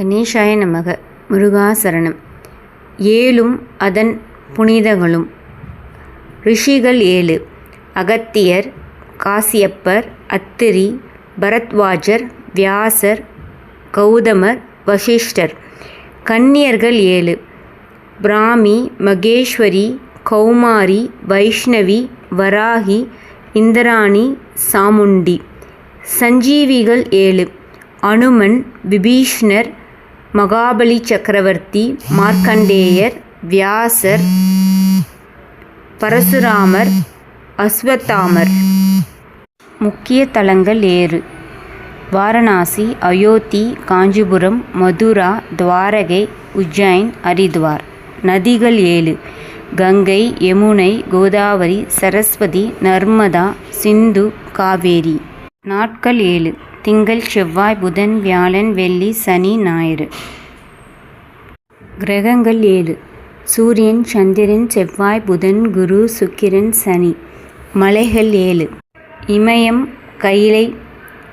கணேஷாய நமக. முருகாசரணம் ஏழும் அதன் புனிதங்களும். ரிஷிகள் ஏழு. அகத்தியர் காசியப்பர் அத்திரி பரத்வாஜர் வியாசர் கௌதமர் வசிஷ்டர். கன்னியர்கள் ஏழு. பிராமி மகேஸ்வரி கௌமாரி வைஷ்ணவி வராகி இந்திராணி சாமுண்டி. சஞ்சீவிகள் ஏழு. அனுமன் விபீஷ்ணர் மகாபலி சக்கரவர்த்தி மார்க்கண்டேயர் வியாசர் பரசுராமர் அஸ்வத்தாமர். முக்கிய தலங்கள் ஏறு. வாரணாசி அயோத்தி காஞ்சிபுரம் மதுரா துவாரகை உஜ்ஜைன் ஹரித்வார். நதிகள் ஏழு. கங்கை யமுனை கோதாவரி சரஸ்வதி நர்மதா சிந்து காவேரி. நாட்கள் ஏழு. திங்கள் செவ்வாய் புதன் வியாழன் வெள்ளி சனி ஞாயிறு. கிரகங்கள் ஏழு. சூரியன் சந்திரன் செவ்வாய் புதன் குரு சுக்கிரன் சனி. மலைகள் ஏழு. இமயம் கைலை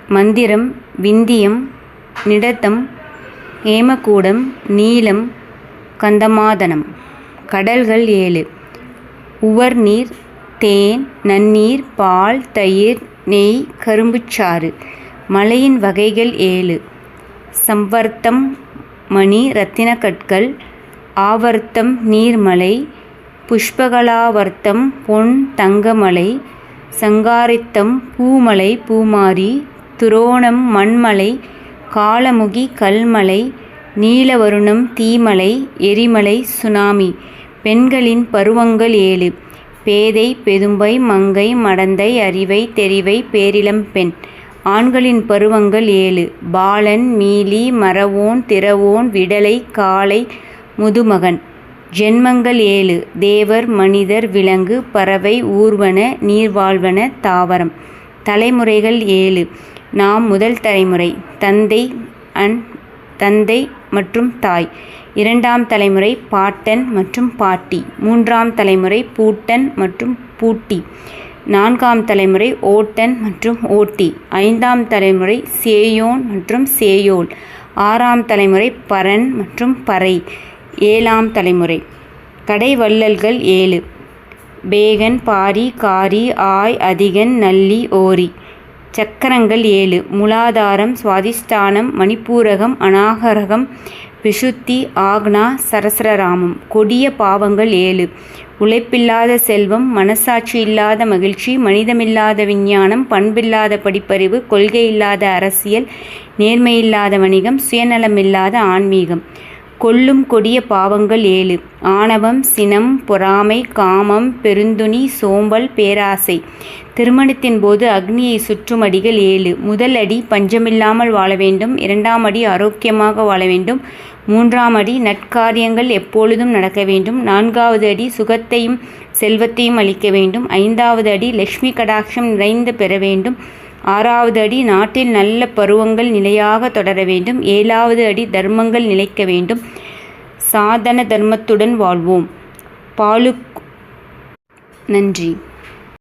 மந்திரம் விந்தியம் நிடத்தம் ஏமக்கூடம் நீலம் கந்தமாதனம். கடல்கள் ஏழு. உவர் நீர் தேன் நன்னீர் பால் தயிர் நெய் கரும்புச்சாறு. மலையின் வகைகள் ஏழு. சம்வர்த்தம் மணி ரத்தினக்கற்கள். ஆவர்த்தம் நீர்மலை. புஷ்பகலாவர்த்தம் பொன் தங்கமலை. சங்காரித்தம் பூமலை பூமாரி. துரோணம் மண்மலை. காலமுகி கல்மலை. நீலவருணம் தீமலை. எரிமலை சுனாமி. பெண்களின் பருவங்கள் ஏழு. பேதை பெதும்பை மங்கை மடந்தை அறிவை தெரிவை பேரிளம் பெண். ஆண்களின் பருவங்கள் ஏழு. பாலன் மீலி மறவோன் திறவோன் விடலை காளை முதுமகன். ஜென்மங்கள் ஏழு. தேவர் மனிதர் விலங்கு பறவை ஊர்வன நீர்வாழ்வன தாவரம். தலைமுறைகள் ஏழு. நாம் முதல் தலைமுறை. தந்தை அன் தந்தை மற்றும் தாய். இரண்டாம் தலைமுறை பாட்டன் மற்றும் பாட்டி. மூன்றாம் தலைமுறை பூட்டன் மற்றும் பூட்டி. நான்காம் தலைமுறை ஓட்டன் மற்றும் ஓட்டி ஐந்தாம் தலைமுறை சேயோன் மற்றும் சேயோல் ஆறாம் தலைமுறை பரன் மற்றும் பறை ஏழாம் தலைமுறை கடைவள்ளல்கள் ஏழு பேகன் பாரி காரி ஆய் அதிகன் நல்லி ஓரி. சக்கரங்கள் ஏழு. மூலாதாரம் சுவாதிஷ்டானம் மணிப்பூரகம் அநாகரகம் விஷுத்தி ஆக்னா சரசரராமம். கொடிய பாவங்கள் ஏழு. உழைப்பில்லாத செல்வம் மனசாட்சி இல்லாத மகிழ்ச்சி மனிதமில்லாத விஞ்ஞானம் பண்பில்லாத படிப்பறிவு கொள்கை இல்லாத அரசியல் நேர்மையில்லாத வணிகம் சுயநலமில்லாத ஆன்மீகம். கொல்லும் கொடிய பாவங்கள் ஏழு. ஆணவம் சினம் பொறாமை காமம் பெருந்துணி சோம்பல் பேராசை. திருமணத்தின் போது அக்னியை சுற்றும் அடிகள் ஏழு. முதல் அடி பஞ்சமில்லாமல் வாழ வேண்டும். இரண்டாம் அடி ஆரோக்கியமாக வாழ வேண்டும். மூன்றாம் அடி நட்காரியங்கள் எப்பொழுதும் நடக்க வேண்டும். நான்காவது அடி சுகத்தையும் செல்வத்தையும் அளிக்க வேண்டும். ஐந்தாவது அடி லக்ஷ்மி கடாட்சம் நிறைந்து பெற வேண்டும். ஆறாவது அடி நாட்டில் நல்ல பருவங்கள் நிலையாக தொடர வேண்டும். ஏழாவது அடி தர்மங்கள் நிலைக்க வேண்டும். சாதன தர்மத்துடன் வாழ்வோம். பாலுக் நன்றி.